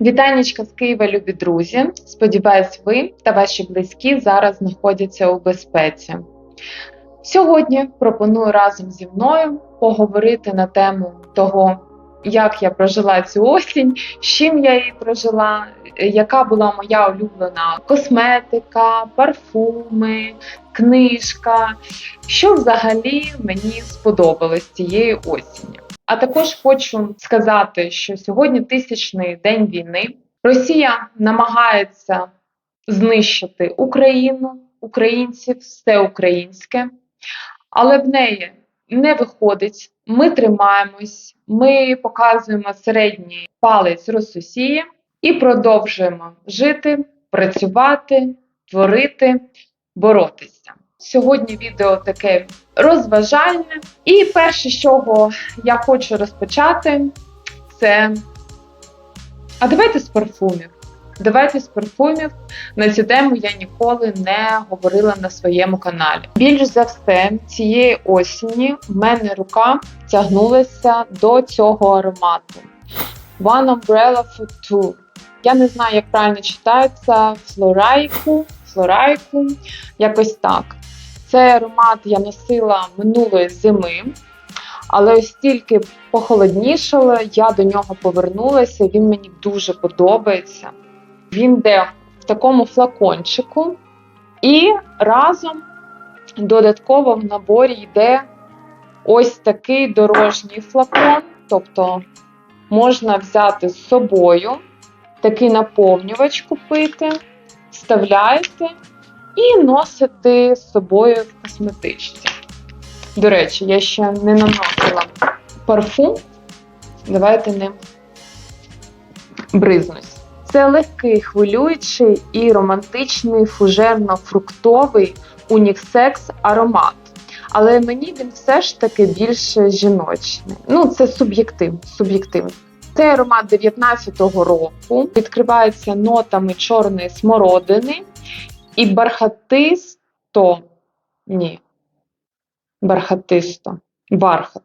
Вітанечка з Києва, любі друзі. Сподіваюсь, ви та ваші близькі зараз знаходяться у безпеці. Сьогодні пропоную разом зі мною поговорити на тему того, як я прожила цю осінь, з чим я її прожила, яка була моя улюблена косметика, парфуми, книжка, що взагалі мені сподобалось цієї осені. А також хочу сказати, що сьогодні тисячний день війни. Росія намагається знищити Україну, українців, все українське, але в неї не виходить. Ми тримаємось, ми показуємо середній палець Рососії і продовжуємо жити, працювати, творити, боротися. Сьогодні відео таке розважальне. І перше, з чого я хочу розпочати, це. А давайте з парфумів. Давайте з парфумів. На цю тему я ніколи не говорила на своєму каналі. Більш за все, цієї осені в мене рука тягнулася до цього аромату. One Umbrella for Two. Я не знаю, як правильно читається флорайку, флорайку, якось так. Цей аромат я носила минулої зими, але ось тільки похолоднішало, я до нього повернулася, він мені дуже подобається. Він йде в такому флакончику, і разом додатково в наборі йде ось такий дорожній флакон, тобто можна взяти з собою такий наповнювач купити, вставляєте і носити з собою в косметичці. До речі, я ще не наносила парфум. Давайте ним бризнусь. Це легкий, хвилюючий і романтичний фужерно-фруктовий уніксекс аромат. Але мені він все ж таки більше жіночний. Ну, це суб'єктив, суб'єктивно. Цей аромат 19-го року відкривається нотами чорної смородини і бархатисто, ні, бархатисто, бархат.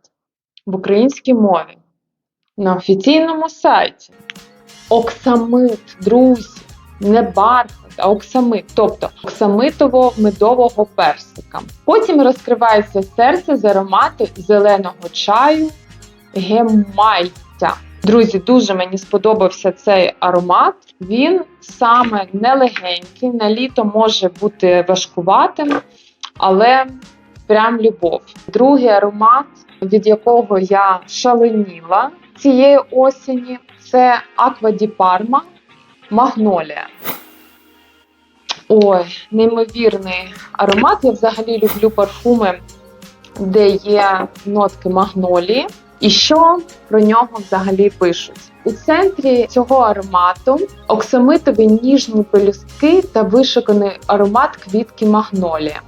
В українській мові. На офіційному сайті. Оксамит, друзі, не бархат, а оксамит, тобто оксамитово-медового персика. Потім розкривається серце з аромату зеленого чаю гемайця. Друзі, дуже мені сподобався цей аромат. Він саме нелегенький, на літо може бути важкуватим, але прям любов. Другий аромат, від якого я шаленіла цієї осені, це Аква Ді Парма Магнолія. Ой, неймовірний аромат. Я взагалі люблю парфуми, де є нотки магнолії. І що про нього взагалі пишуть? У центрі цього аромату оксамитові ніжні пелюстки та вишуканий аромат квітки магнолія.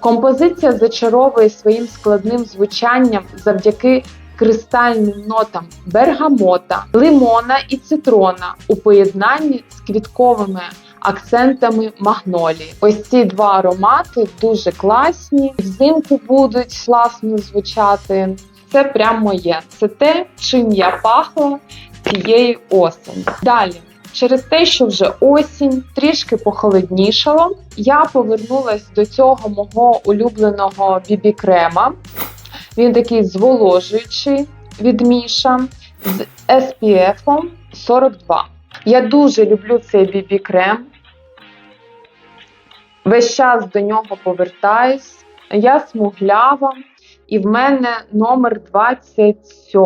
Композиція зачаровує своїм складним звучанням завдяки кристальним нотам бергамота, лимона і цитрона у поєднанні з квітковими акцентами магнолії. Ось ці два аромати дуже класні, взимку будуть класно звучати. Це прям моє. Це те, чим я пахла цієї осені. Далі. Через те, що вже осінь трішки похолоднішало, я повернулася до цього мого улюбленого бібі-крема. Він такий зволожуючий від Міша з SPF 42. Я дуже люблю цей бібі-крем. Весь час до нього повертаюсь. Я смуглява, і в мене номер 27.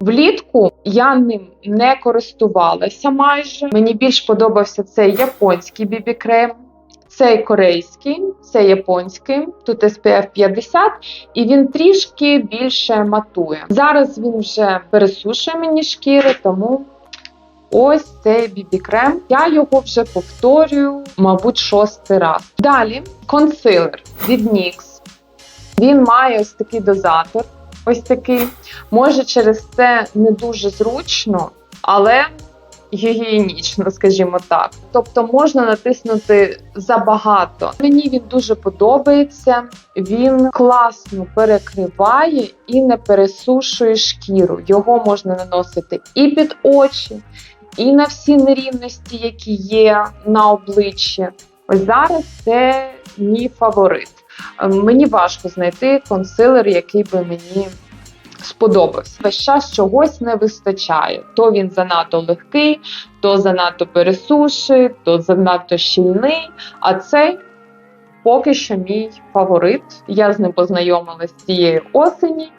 Влітку я ним не користувалася майже. Мені більш подобався цей японський бібі-крем. Цей корейський, це японський, тут SPF 50, і він трішки більше матує. Зараз він вже пересушує мені шкіри, тому ось цей бібі-крем. Я його вже повторюю, мабуть, шостий раз. Далі консилер від NYX. Він має ось такий дозатор. Ось такий. Може, через це не дуже зручно, але гігієнічно, скажімо так. Тобто можна натиснути забагато. Мені він дуже подобається, він класно перекриває і не пересушує шкіру. Його можна наносити і під очі, і на всі нерівності, які є на обличчі. Ось зараз це мій фаворит. Е, Мені важко знайти консилер, який би мені сподобався. Весь час чогось не вистачає. То він занадто легкий, то занадто пересушить, то занадто щільний. А цей поки що мій фаворит. Я з ним познайомилась цієї осені,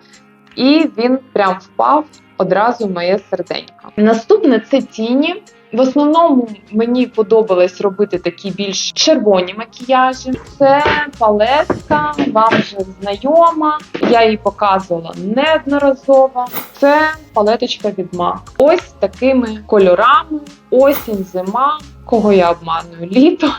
і він прям впав одразу в моє серденько. Наступне це тіні. В основному мені подобалось робити такі більш червоні макіяжі. Це палетка, вам вже знайома. Я її показувала неодноразово. Це палеточка від MAC. Ось такими кольорами. Осінь, зима. Кого я обманую? Літо.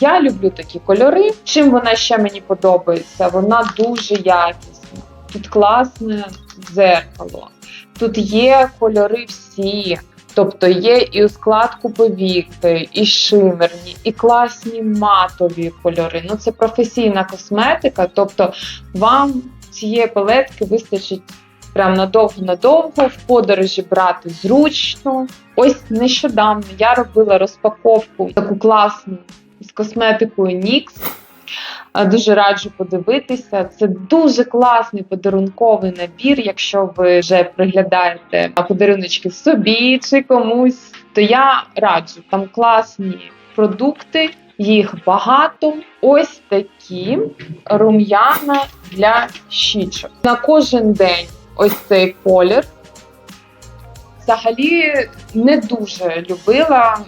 Я люблю такі кольори. Чим вона ще мені подобається? Вона дуже якісна. Тут класне дзеркало. Тут є кольори всі. Тобто є і складку повіки, і шимерні, і класні матові кольори. Ну це професійна косметика. Тобто вам цієї палетки вистачить прям надовго-надовго в подорожі брати зручно. Ось нещодавно я робила розпаковку таку класну з косметикою NYX. А, Дуже раджу подивитися. Це дуже класний подарунковий набір. Якщо ви вже приглядаєте подаруночки собі чи комусь, то я раджу там класні продукти, їх багато. Ось такі рум'яна для щічок. На кожен день ось цей колір. Взагалі не дуже любила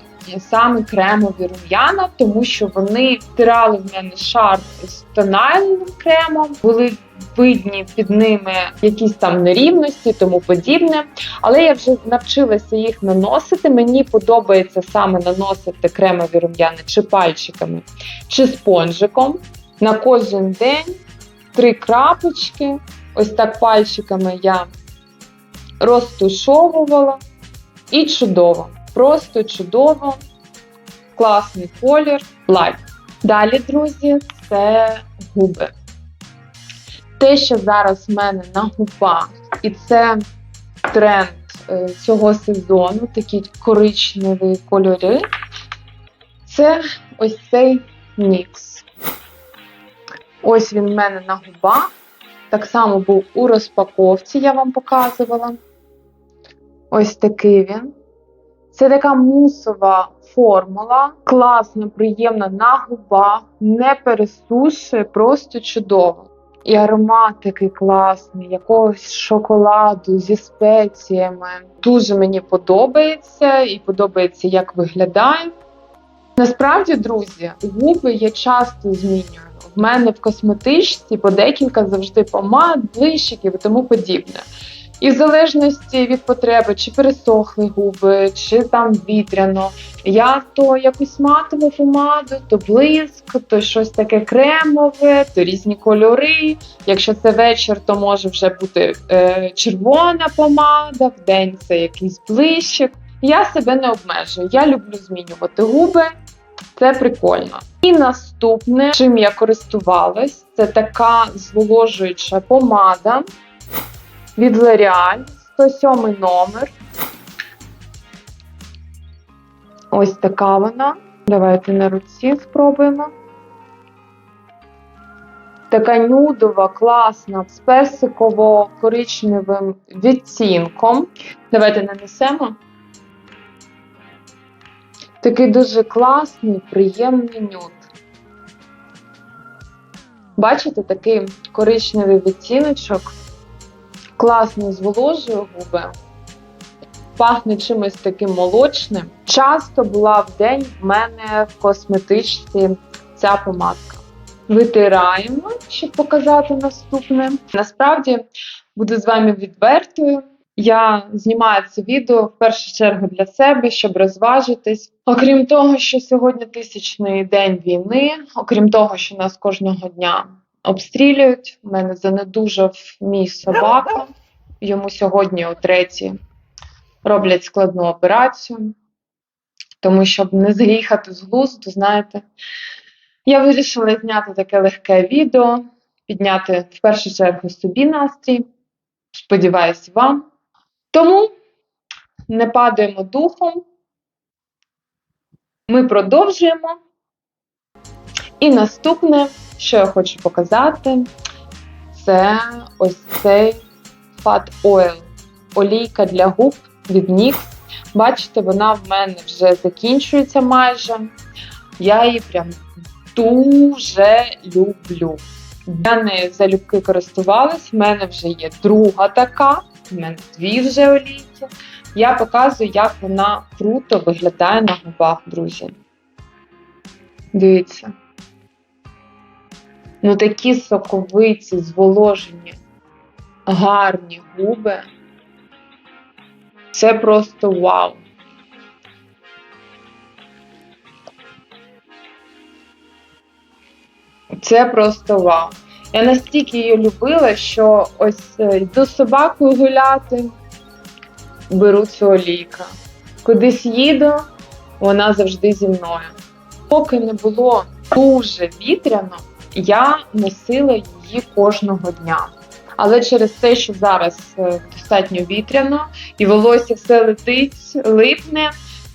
саме кремові рум'яна, тому що вони втирали в мене шар з тональним кремом, були видні під ними якісь там нерівності, тому подібне. Але я вже навчилася їх наносити. Мені подобається саме наносити кремові рум'яни чи пальчиками, чи спонжиком. На кожен день три крапочки. Ось так пальчиками я розтушовувала. І чудово. Просто чудово, класний колір, лайк. Далі, друзі, це губи. Те, що зараз в мене на губах, і це тренд е, цього сезону, такі коричневі кольори, це ось цей нікс. Ось він в мене на губах. Так само був у розпаковці, я вам показувала. Ось такий він. Це така мусова формула, класна, приємна на губах, не пересушує, просто чудово. І аромат такий класний, якогось шоколаду зі спеціями. Дуже мені подобається і подобається, як виглядає. Насправді, друзі, губи я часто змінюю. В мене в косметичці по декілька завжди помад, блищиків і тому подібне. І в залежності від потреби, чи пересохли губи, чи там вітряно, я то якусь матову помаду, то блиск, то щось таке кремове, то різні кольори. Якщо це вечір, то може вже бути е, червона помада, в день це якийсь блищик. Я себе не обмежую. Я люблю змінювати губи. Це прикольно. І наступне, чим я користувалась, це така зволожуюча помада від L'Oreal, 107 номер. Ось така вона. Давайте на руці спробуємо. Така нюдова, класна, з персиково-коричневим відтінком. Давайте нанесемо. Такий дуже класний, приємний нюд. Бачите, такий коричневий відтіночок класно зволожує губи, пахне чимось таким молочним. Часто була в день в мене в косметичці ця помадка. Витираємо, щоб показати наступне. Насправді буду з вами відвертою. Я знімаю це відео в першу чергу для себе, щоб розважитись. Окрім того, що сьогодні тисячний день війни, окрім того, що нас кожного дня обстрілюють. У мене занедужав мій собака. Йому сьогодні о третій роблять складну операцію, тому щоб не з'їхати з глузду, знаєте, я вирішила зняти таке легке відео, підняти в першу чергу собі настрій. Сподіваюсь, вам. Тому не падаємо духом. Ми продовжуємо. І наступне, що я хочу показати, це ось цей Fat Oil. Олійка для губ від NYX. Бачите, вона в мене вже закінчується майже. Я її прям дуже люблю. Я нею залюбки користувалась, в мене вже є друга така, в мене дві вже олійки. Я показую, як вона круто виглядає на губах, друзі. Дивіться. Ну такі соковиті, зволожені, гарні губи. Це просто вау. Це просто вау. Я настільки її любила, що ось е, йду з собакою гуляти, беру цю олійку. Кудись їду, вона завжди зі мною. Поки не було дуже вітряно, я носила її кожного дня. Але через те, що зараз е, достатньо вітряно і волосся все летить, липне,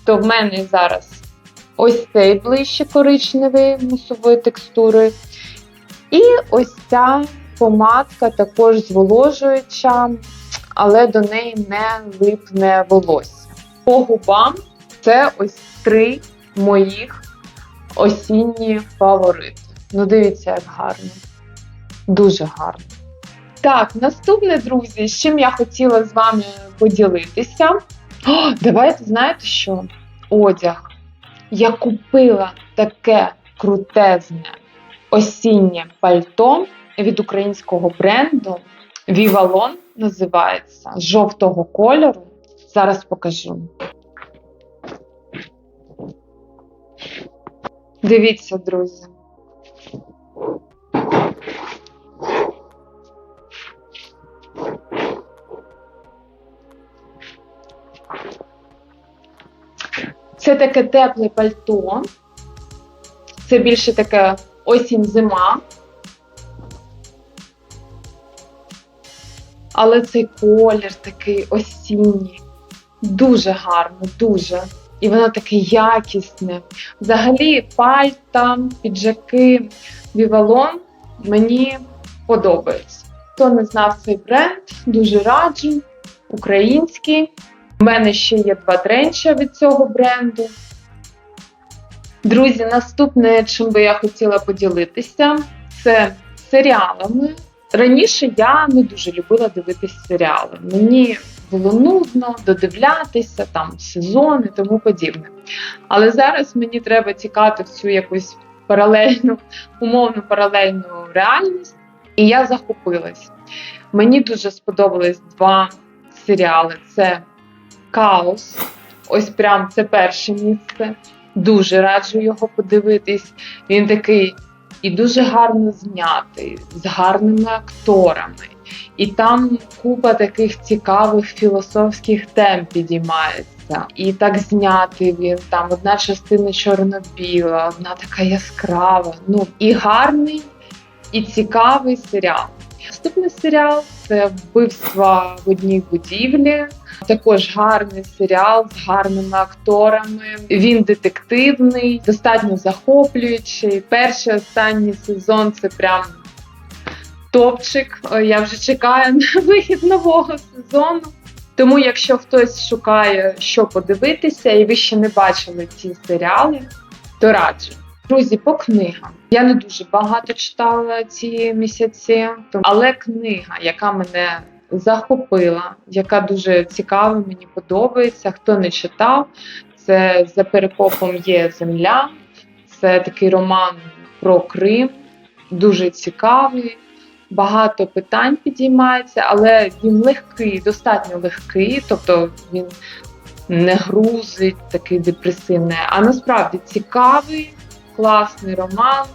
то в мене зараз ось цей ближче коричневий мусової текстури. І ось ця помадка також зволожуюча, але до неї не липне волосся. По губам це ось три моїх осінні фаворити. Ну, дивіться, як гарно. Дуже гарно. Так, наступне, друзі, з чим я хотіла з вами поділитися. О, давайте знаєте що? Одяг. Я купила таке крутезне осіннє пальто від українського бренду Vivalon називається жовтого кольору. Зараз покажу. Дивіться, друзі. Це таке тепле пальто. Це більше таке осінь-зима. Але цей колір такий осінній. Дуже гарно, дуже. І воно таке якісне. Взагалі, пальта, піджаки, вівалон мені подобаються. Хто не знав цей бренд, дуже раджу. Український. У мене ще є два тренча від цього бренду. Друзі, наступне, чим би я хотіла поділитися, це серіалами. Раніше я не дуже любила дивитись серіали. Мені було нудно додивлятися там сезони і тому подібне. Але зараз мені треба тікати в цю якусь паралельну, умовну паралельну реальність, і я захопилась. Мені дуже сподобались два серіали: це Хаос. Ось прям це перше місце. Дуже раджу його подивитись. Він такий і дуже гарно знятий, з гарними акторами. І там купа таких цікавих філософських тем підіймається. І так знятий він. Там одна частина чорно-біла, одна така яскрава. Ну і гарний, і цікавий серіал. Наступний серіал це вбивства в одній будівлі. Також гарний серіал з гарними акторами. Він детективний, достатньо захоплюючий. Перший останній сезон це прям топчик. Я вже чекаю на вихід нового сезону. Тому, якщо хтось шукає, що подивитися, і ви ще не бачили ці серіали, то раджу. Друзі, по книгам. Я не дуже багато читала ці місяці, але книга, яка мене захопила, яка дуже цікава, мені подобається. Хто не читав, це за перекопом є земля, це такий роман про Крим, дуже цікавий. Багато питань підіймається, але він легкий, достатньо легкий, тобто він не грузить, такий депресивний, а насправді цікавий, класний роман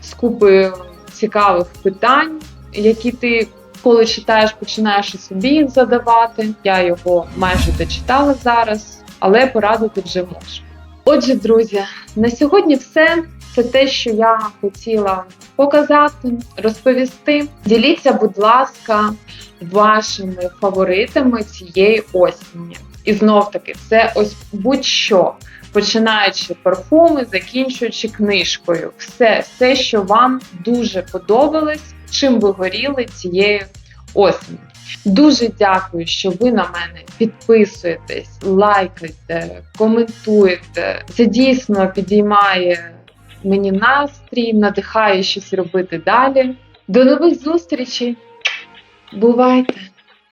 з купою цікавих питань, які ти, коли читаєш, починаєш і собі задавати. Я його майже дочитала зараз, але порадити вже можу. Отже, друзі, на сьогодні все. Це те, що я хотіла показати, розповісти. Діліться, будь ласка, вашими фаворитами цієї осені. І знов таки, це ось будь-що, починаючи парфуми, закінчуючи книжкою. Все, все, що вам дуже подобалось, чим ви горіли цієї осені. Дуже дякую, що ви на мене підписуєтесь, лайкаєте, коментуєте. Це дійсно підіймає мені настрій, надихає щось робити далі. До нових зустрічей! Бувайте!